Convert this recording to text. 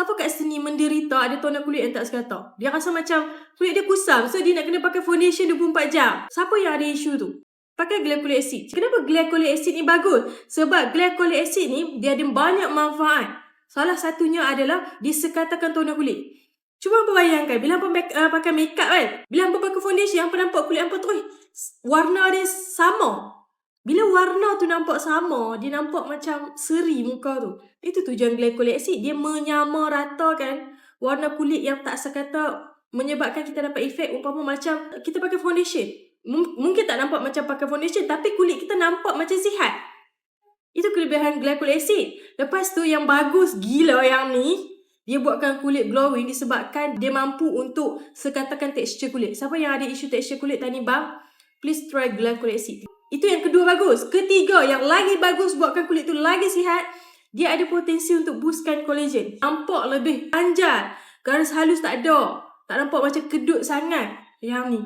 Siapa kat sini menderita ada toner kulit yang tak sekata? Dia rasa macam kulit dia kusam. So dia nak kena pakai foundation 24 jam. Siapa yang ada isu tu? Pakai glycolic acid. Kenapa glycolic acid ni bagus? Sebab glycolic acid ni dia ada banyak manfaat. Salah satunya adalah disekatakan toner kulit. Cuba hampa bayangkan bila hampa make, uh, pakai makeup kan. Bila hampa pakai foundation hampa nampak kulit hampa eh, warna dia sama. Bila warna tu nampak sama, dia nampak macam seri muka tu. Itu tujuan glycolic acid. Dia menyamaratakan warna kulit yang tak sekata menyebabkan kita dapat efek umpama macam kita pakai foundation. Mung- mungkin tak nampak macam pakai foundation tapi kulit kita nampak macam sihat. Itu kelebihan glycolic acid. Lepas tu yang bagus gila yang ni, dia buatkan kulit glowing disebabkan dia mampu untuk sekatakan tekstur kulit. Siapa yang ada isu tekstur kulit tadi bang, please try glycolic acid. Itu yang kedua bagus. Ketiga yang lagi bagus buatkan kulit tu lagi sihat, dia ada potensi untuk boostkan collagen. Nampak lebih panjang. Garis halus tak ada. Tak nampak macam kedut sangat. Yang ni.